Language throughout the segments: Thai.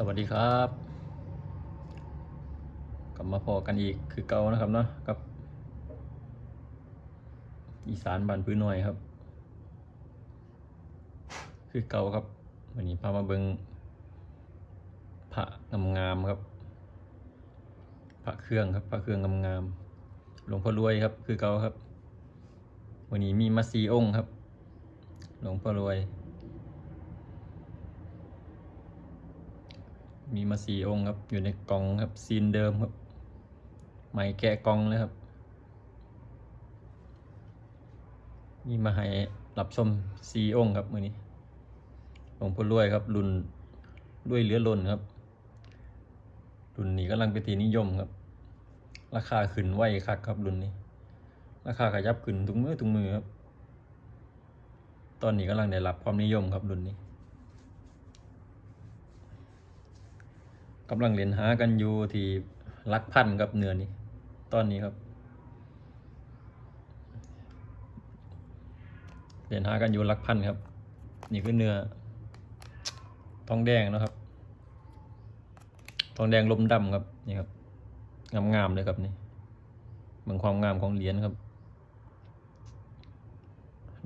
สวัสดีครับ กลับมาพอกันอีกคือเก่านะครับเนาะกับ อีสานบ้านพื้นหน่อยครับ คือเก่าครับ วันนี้พามาเบิงพระงามๆครับ พระเครื่องครับ พระเครื่องงามๆหลวงพ่อรวยครับ คือเก่าครับ วันนี้มีมาสีองครับ หลวงพ่อรวย มีมาสี่องค์ครับ อยู่ในกล่องครับซีนเดิมครับ ใหม่แกะกล่องเลยครับ มีมาให้รับชมสี่องค์ครับมือนี้หลวงพ่อรวยครับรุ่นรวยเหลือล้นครับ รุ่นนี้กำลังเป็นที่นิยมครับ ราคาขึ้นไวคักครับรุ่นนี้ ราคาขยับขึ้นทุกมือทุกมือครับ ตอนนี้กำลังได้รับความนิยมครับรุ่นนี้ กำลังเรียนหากันอยู่ที่ลักพันกับเนื้อนี้ ตอนนี้ครับเรียนหากันอยู่ลักพันครับ นี่คือเนื้อทองแดงนะครับ ทองแดงลมดำครับนี่ครับงามๆเลยครับนี่เมืองความงามของเหรียญครับ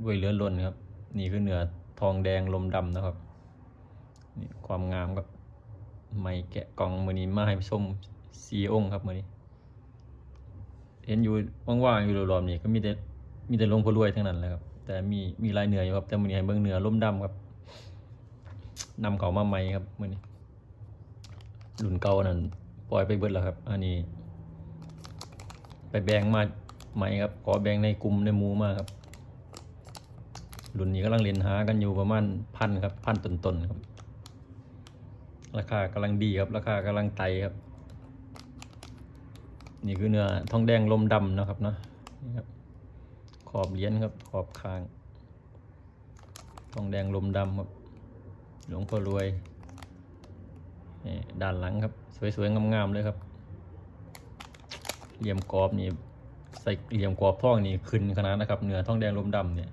ด้วยเลือล้นครับ นี่คือเนื้อทองแดงลมดำนะครับนี่ความงามครับ ไม่แกะกล่องมือนี้มาให้ชมสีองค์ครับมือนี้ เห็นอยู่ว่างๆอยู่รอบๆนี้ก็มีแต่มีแต่ลงพ่อรวยทั้งนั้นแหละครับ แต่มีมีลายเหนืออยู่ครับ แต่มือนี้ให้เบิ่งเหนือล่มดำครับนำเขามาใหม่ครับมือนี้รุ่นเก่านั่นปล่อยไปเบิดแล้วครับ อันนี้ ไปแบ่งมาใหม่ครับ ขอแบ่งในกลุ่มในหมูมาครับรุ่นนี้กำลังเรียนหากันอยู่ประมาณพันครับพันต้นๆครับ ราคากำลังดีครับ ราคากำลังไตครับ นี่คือเนื้อทองแดงลมดำนะครับเนาะนี่ครับ ขอบเหรียญครับ ขอบคาง ทองแดงลมดำครับ หลวงพ่อรวยนี่ด้านหลังครับ สวยๆ งามๆ เลยครับ เหลี่ยมกรอบนี่ใส่เหลี่ยมกรอบทองนี่ขึ้นขนาดนะครับ เนื้อทองแดงลมดำเนี่ย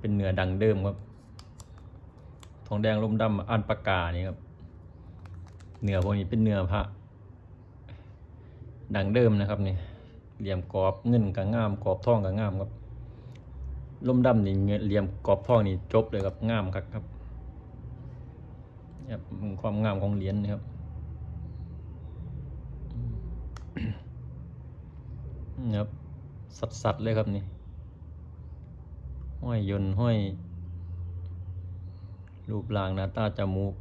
เป็นเนื้อดังเดิมครับ ทองแดงลมดำอันปากกานี่ครับ เนื้อพวกนี้เป็นเนื้อพระดังเดิมนะครับนี่เหลี่ยมกรอบเงินกับงามกรอบทองกับงามครับลมดำนี่เหลี่ยมกรอบทองนี่จบเลยครับงามครับครับความงามของเหรียญนะครับนี่ครับสัดๆเลยครับนี่ห้อยยนห้อยรูปร่างหน้าตาจมูก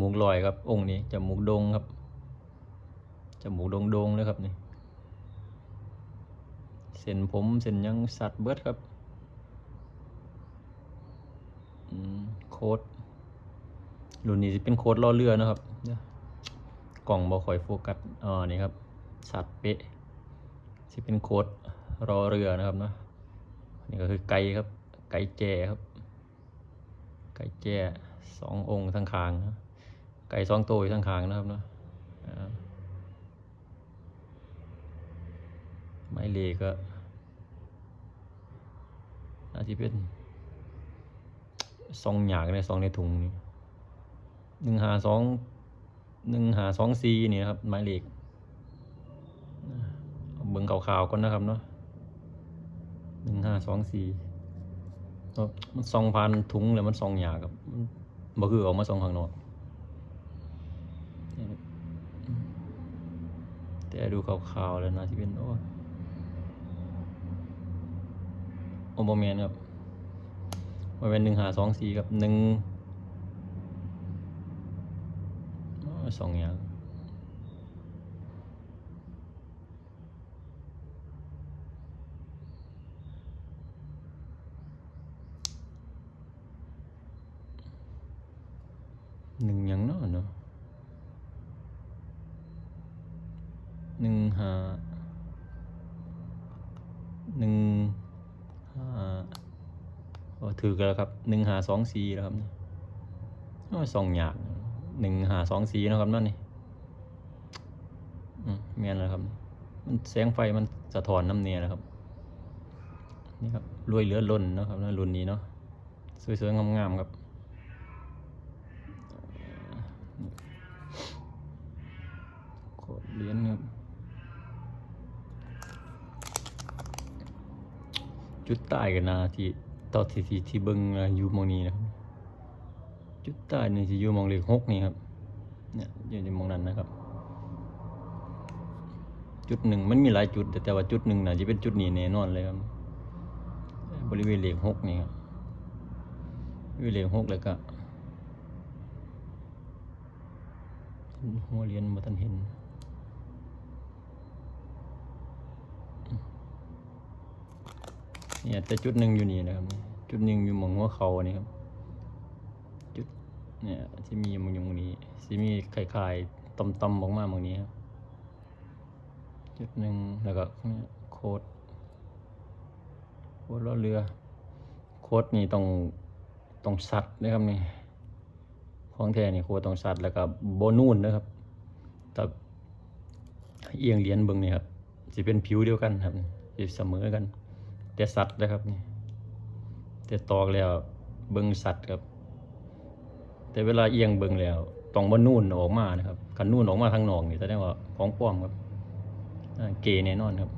มูกลอยครับ องค์นี้จมูกโดงครับจมูกโดงดงๆเลยครับนี่เส้นผมเส้นยังสัตว์เบิดครับโค้ดรุ่นนี้จะเป็นโค้ดล่อเรือนะครับกล่องบอคอยโฟกัสอ๋อนี่ครับ สัตว์เป๊ะที่เป็นโค้ดรอเรือนะครับเนาะนี่ก็คือไก่ครับ ไก่แจครับ ไก่แจ้สององค์ทั้งคางนะ ไก่สองตัวอยู่ทั้งคางนะครับเนาะไม้เลก็อาจจะเป็นสองหยากในสองในถุงนี่หนึ่งหาสองหนึ่งหาสองซีนี่นะครับไม้เหล็กเบิ่งขาวๆก่อนนะครับเนาะหนึ่งห้าสองสี่มันซองพันถุงแล้วมันซองหยากับมันบ่คือออกมาซองข้างนอก แต่ดูขาวๆแล้วนะที่เป็นโอ้โอโบเมนครับมันเป็นหนึ่งหาสองสี่กับหนึ่งสองอย่างหนึ่งอย่างเนาะเนาะ หนึ่งหาหนึ่งห้าถือกันแล้วครับหนึ่งหาสองสี่แล้วครับนี่โอ้ยสองอย่างหนึ่งหาสองสี่นะครับนั่นนี่เมียนแล้วครับ มันแสงไฟมันสะท้อนน้ำเนียนะครับ นี่ครับรวยเหลือล้นนะครับรุ่นนี้เนาะสวยๆงามๆครับ จุดใต้กันนะที่ต่อที่ที่ที่เบิ้งอยู่มองนี้นะครับ จุดใต้นี่ที่อยู่มองเลขหกนี่ครับเนี่ยอยู่ในมองนั้นนะครับ จุดหนึ่งมันมีหลายจุด แต่แต่ว่าจุดหนึ่งน่ะจะเป็นจุดนี้แน่นอนเลยครับ บริเวณเลขหกนี่ครับบริเวณเลขหกเลยก็หัวเรียญมาทันเห็น เนี่ยแต่จุดหนึ่งอยู่นี่นะครับ จุดหนึ่งอยู่มองหัวเขานนี้ครับ จุดเนี่ยที่มีมองอยู่หมองนี้ที่มีไข่ไข่ตำตำๆออกมาหมองนี้ครับจุดหนึ่งแล้วก็เนี่ยโคดโคดล้อเรือ โคดนี่ต้องต้องสัตว์นะครับนี่ของแท้นี่โคดต้องสัตว์แล้วก็โบนูนนะครับแต่เอียงเหรียญเบิ่งนี่ครับจะเป็นผิวเดียวกันครับจะเสมอกัน แต่สัตว์นะครับนี่แต่ตอกแล้วเบิ่งสัตว์ครับ แต่เวลาเอียงเบิ่งแล้วต้องบ่นูนออกมานะครับคันนูนออกมาทางนอกนี่แสดงว่าของปลอมครับอ่าเกแน่นอนครับ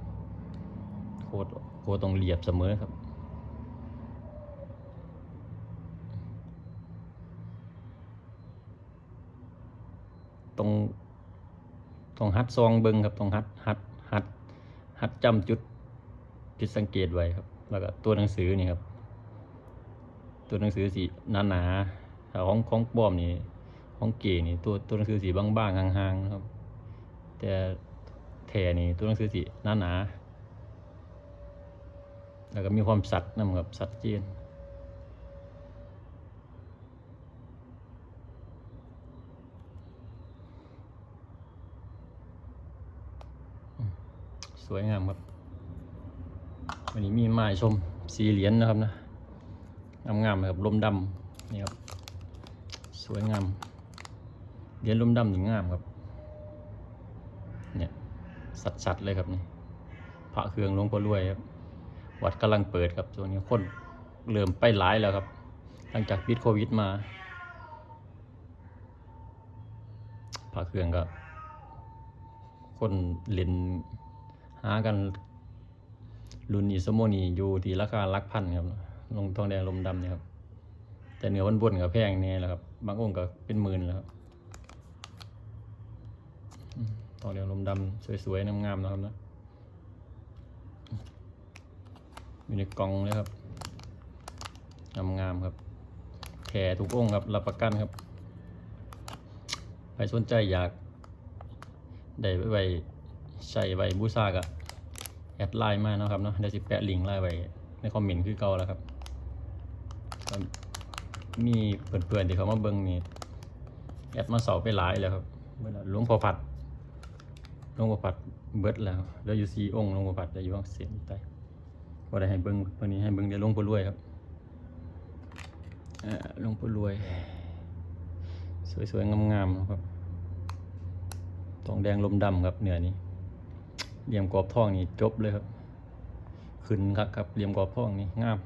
โคตรโคตรต้องเรียบเสมอครับต้องต้องหัดซองเบิ่งครับต้องหัดหัดหัดหัดจำจุด ผิดสังเกตไว้ครับ แล้วก็ตัวหนังสือนี่ครับ ตัวหนังสือสีหนาหนาๆของของปลอมนี่ของเก๋นี่ตัวตัวหนังสือสีบางๆห่างๆนะครับ แต่แท้นี่ตัวหนังสือสีหนาหนาๆแล้วก็มีความสัดนำครับสัดเจนสวยงามครับ วันนี้มีไม้ชมสีเหรียญนะครับนะงามๆนะครับลมดำนี่ครับสวยงามเหรียญลมดำถึงงามครับเนี่ยสัดๆเลยครับนี่พระเครื่องหลวงพ่อรวยครับวัดกำลังเปิดครับช่วงนี้คนเริ่มไปหลายแล้วครับ หลังจากปิดโควิดมาพระเครื่องก็คนเล่นหากัน รุ่นนี้สโมนีอยู่ที่ราคาลักพันครับลงทองแดงลมดำเนี่ยครับ แต่เนื้อวันบนกับแพงเนี่ยแหละครับ บางองค์ก็เป็นหมื่นแล้วครับทองแดงลมดำสวยๆงามๆนะครับนะอยู่ในกล่องเลยครับงามๆครับแถทุกองค์ครับรับประกันครับใครสนใจอยากได้ไว้ใช้ไว้บูชาก็ แอดไลน์มาเนาะครับเนาะเดี๋ยวสิแปะลิงก์ไลน์ไว้ในคอมเมนต์คือเก่าแล้วครับ มีเพื่อนๆที่เขามาเบิ่งนี่แอดมาเสาไปหลายแล้วครับเบิดแล้วหลวงพ่อพัดหลวงพ่อพัดเบิดแล้วเหลืออยู่สี่องค์หลวงพ่อพัดแต่อยู่ข้างเสียนใต้บ่ได้ให้เบิ่งวันนี้ให้เบิ่งเดี๋ยวหลวงพ่อรวยครับหลวงพ่อรวย สวยๆงามๆนะครับทองแดงลมดำครับเหนือนี้ เหลี่ยมกรอบท่องนี่จบเลยครับ ขึ้นครับครับเหลี่ยมกรอบท่องนี่งาม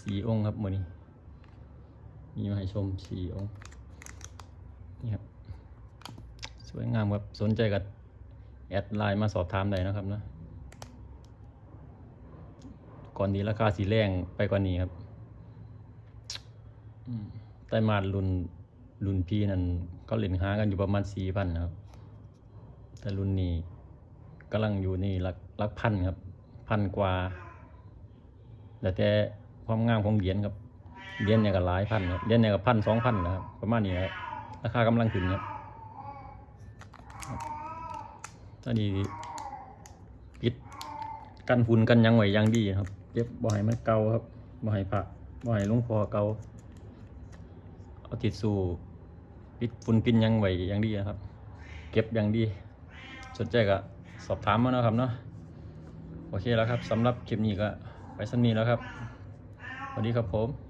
สีองค์ครับมือนี้มีมาให้ชมสีองค์นี่ครับสวยงามครับสนใจกับแอดไลน์มาสอบถามได้นะครับนะก่อนนี้ราคาสีแรงไปกว่านี้ครับไต้มารุ่นรุ่นพี่นั่นก็เล่นหากันอยู่ประมาณสี่พันนะครับ แต่รุ่นนี้กำลังอยู่นี่ลักลักพันครับ พันกว่าแต่แต่ความงามของเหรียญครับเหรียญเนี่ยก็หลายพันครับเหรียญเนี่ยก็พันสองพันนะครับประมาณนี้ครับราคากำลังขึ้นครับครับตอนนี้ปิดกันฝุ่นกันยังไหวยังดีครับเก็บบ่ให้มันเก่าครับบ่ให้ผักบ่ให้ลวงคอเก่าเอาติดสู่ปิดฝุ่นปินยังไหวย่างดีนะครับ เก็บย่างดี สนใจก็สอบถามมาเนาะครับเนาะโอเคแล้วครับสำหรับคลิปนี้ก็ไปสั้นนี้แล้วครับสวัสดีครับผม